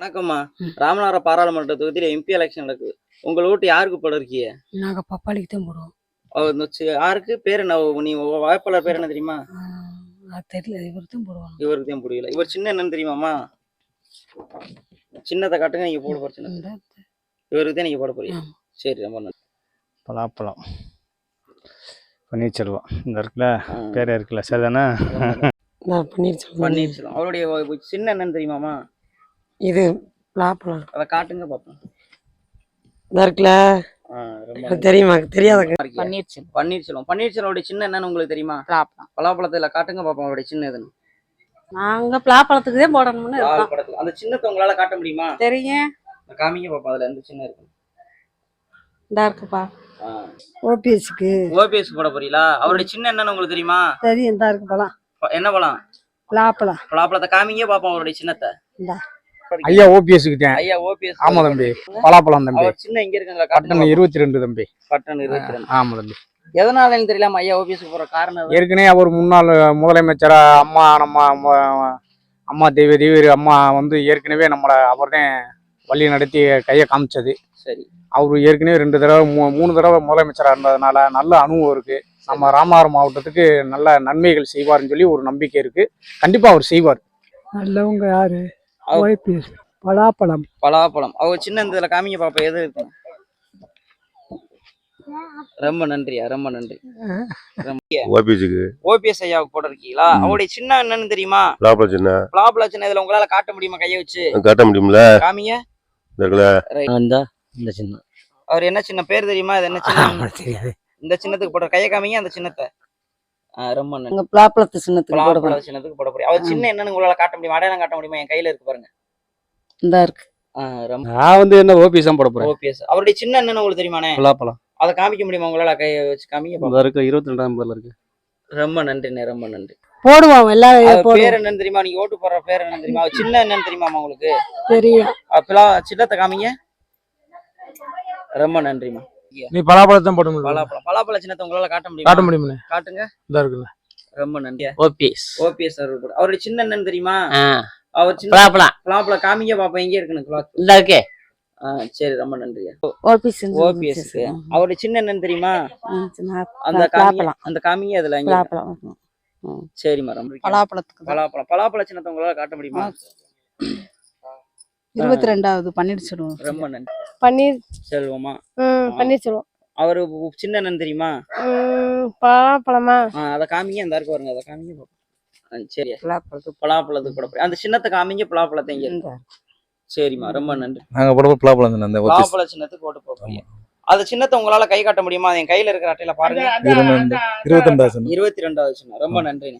வணக்கம்மா. ராமநாதபுரம் பாராளுமன்ற தொகுதியில எம்பி எலெக்ஷன் நடக்குது. உங்கள் ஓட்டு யாருக்கு போட இருக்கீங்க? நாங்க பப்பாளிக்கு தான் போடுவோம். அவர் யாருக்கு? பேர் என்ன? நீ உங்க வாய்ப்பாளர் பேர் என்ன தெரியுமா? தெரியல. இவர் தான் போடுவாங்க. இவருக்கு தான் புரியல இவர் சின்ன என்னன்னு தெரியுமாமா சின்னத்தை காட்டுங்க நீங்க போட போற சின்ன இவருக்கு தான் நீங்க போட போறீங்க. சரி ரொம்ப நன்றி. பலாப்பழம். பன்னீர்செல்வம். இந்த இருக்குல்ல பேர் இருக்குல்ல சரிதானே நான் பன்னீர்செல்வம். பன்னீர்செல்வம். அவருடைய சின்ன என்னன்னு தெரியுமாமா இது பலாப்பழம் அதை காட்டுங்க பாப்போம். இந்த இருக்குல்ல ஆ, ரொம்ப எனக்கு தெரியுமா? தெரியாதங்க நன்றி. பன்னீர்செல்வம். பன்னீர்செல்வம். பன்னீர்செல்வம் சின்ன என்னன்னு உங்களுக்கு தெரியுமா? பலாப்பழம் பலாப்பழத்துல காட்டுங்க பாப்போம் அவருடைய சின்ன நாங்க பலாப்பழத்துக்கு தான் போடணும்னு இருக்கோம். அந்த சின்னத்தை உங்களால காட்ட முடியுமா? தெரியும். காமிங்க பாப்போம் அதுல எந்த சின்ன இருக்கு இந்தா இருக்குப்பா. ஆ. ஓபிஎஸ்க்கு. ஓபிஎஸ் போட போறீங்களா? அவருடைய சின்ன என்னன்னு உங்களுக்கு தெரியுமா? தெரியும் இருக்கு பழம். என்ன பழம்? பலாப்பழம். பலாப்பழத்தை காமிங்க பாப்போம் அவருடைய சின்னத்தை. இந்தா. ஐயா ஓபிஎஸ்க்கு ஐயா ஓபிஎஸ் ஆமா தம்பி. பலாப்பழம் தம்பி. அவர் சின்ன இங்க இருக்குங்களா? பட்டன் இருபத்தி ரெண்டு தம்பி. பட்டன் இருபத்தி ரெண்டு ஆமா தம்பி. எதனாலன்னு தெரியலாமா ஐயா ஓபிஎஸ் போற காரணம்? ஏற்கனவே அவர் முன்னாள் முதலமைச்சரா அம்மா நம்ம அம்மா- அம்மா தெய்வ தெய்வ அம்மா வந்து ஏற்கனவே நம்மளை அவர்தான் வழி நடத்தி கையை காமிச்சது. சரி. அவர் ஏற்கனவே ரெண்டு தடவை மூ- மூணு தடவை முதலமைச்சராக இருந்ததுனால நல்ல அனுபவம் இருக்கு. நம்ம ராமநாதபுரம் மாவட்டத்துக்கு நல்ல நன்மைகள் செய்வார்னு சொல்லி ஒரு நம்பிக்கை இருக்கு. கண்டிப்பா அவர் செய்வார். நல்லவங்க யாரு? பலாப்பழம். பலாப்பழம். அவர் சின்ன இந்த இதுல காமிங்க பாப்போம் எது இருக்கு? ரொம்ப நன்றியா ரொம்ப நன்றி. ஓபிஎஸ்க்கு ஓபிஎஸ் ஐயாவுக்கு போட இருக்கீங்களா? அவருடைய சின்ன என்னன்னு தெரியுமா? லாபம் சின்ன. பலாப்பழ சின்ன இதுல உங்களால காட்ட முடியுமா கையை வச்சு? காட்ட முடியும்ல? காமிங்க. இந்த இந்த சின்ன. அவர் என்ன சின்ன பேர் தெரியுமா? அது என்ன சின்ன? தெரியாது. இந்த சின்னத்துக்கு போட கையை காமிங்க அந்த சின்னத்தை. ரொம்ப நன்றி. பலாப்பழத்து சின்னத்துக்கு போட பலாப்பழ சின்னத்துக்கு போட போறீங்க அவர் சின்ன என்னன்னு உங்களால காட்ட முடியுமா? அடையாளம் காட்ட முடியுமா? என் கையில இருக்கு பாருங்க. இந்த இருக்கு. ஆ, ரொம்ப நான் வந்து என்ன ஓபிஎஸ் தான் போட போறேன். ஓபிஎஸ். அவருடைய சின்ன என்னன்னு உங்களுக்கு தெரியுமாண்ணே? பலாப்பழம் அதை காமிக்க முடியுமா உங்களால? கையை வச்சு. இந்த இருக்கு இருபத்தி ரெண்டாம் நம்பர்ல இருக்கு. ரொம்ப நன்றிண்ணே ரொம்ப நன்றி. போடுவோம் எல்லாரும் பேர் என்னன்னு தெரியுமா? நீங்க ஓட்டு போடுற பேர் என்னன்னு தெரியுமா? அவர் சின்ன என்னன்னு தெரியுமாமா உங்களுக்கு? தெரியும். அப்பெல்லாம் சின்னத்தை காமிங்க. ரொம்ப நன்றிம்மா. நீ பலாப்பழத்தை போட பலாப்பழம். பலாப்பழ சின்னத்தை உங்களால காட்ட முடியுமா? காட்ட முடியுமே காட்டுங்க. இந்த இருக்குல்ல. ரொம்ப நன்றி. ஓபிஎஸ். ஓபிஎஸ் கூட. அவருடைய சின்ன என்னன்னு தெரியுமா? அவர் சின்ன பலாப்பழம். பலாப்பழம் காமிங்க பாப்போம். எங்க இருக்குன்னு. இந்த இருக்கே. சரி ரொம்ப நன்றி. ஓபிஎஸ் ஓபிஎஸ் அவருடைய சின்ன என்னன்னு தெரியுமா? அந்த காமிங்க அந்த காமிங்க அதுல சரிம்மா ரொம்ப பலாப்பழத்துக்கு பலாப்பழம். பலாப்பழ சின்னத்தை உங்களால காட்ட முடியுமா? இருபத்தி ரெண்டாவது பன்னீர்செல்வம் ரொம்ப நன்றி. பன்னீர். செல்வமா? ம் பன்னீர்செல்வம் அவரு சின்ன என்னன்னு தெரியுமா பலாப்பழமா? அதை காமிங்க அந்த இருக்கு பாருங்க அதை காமிங்க சரி. பலாப்பழத்துக்கு பலாப்பழத்துக்கு கூட அந்த சின்னத்தை காமிங்க பலாப்பழத்தை இங்க. சரிம்மா ரொம்ப நன்றி. நாங்க போட பலாப்பழம் அந்த பலாப்பழ சின்னத்துக்கு ஓட்டு போடுறீங்க அந்த சின்னத்தை உங்களால கை காட்ட முடியுமா? அது என் கையில இருக்கிற அட்டையில பாருங்க. இருபத்தி ரெண்டாவது இருபத்தி ரெண்டாவது சின்னம். ரொம்ப நன்றி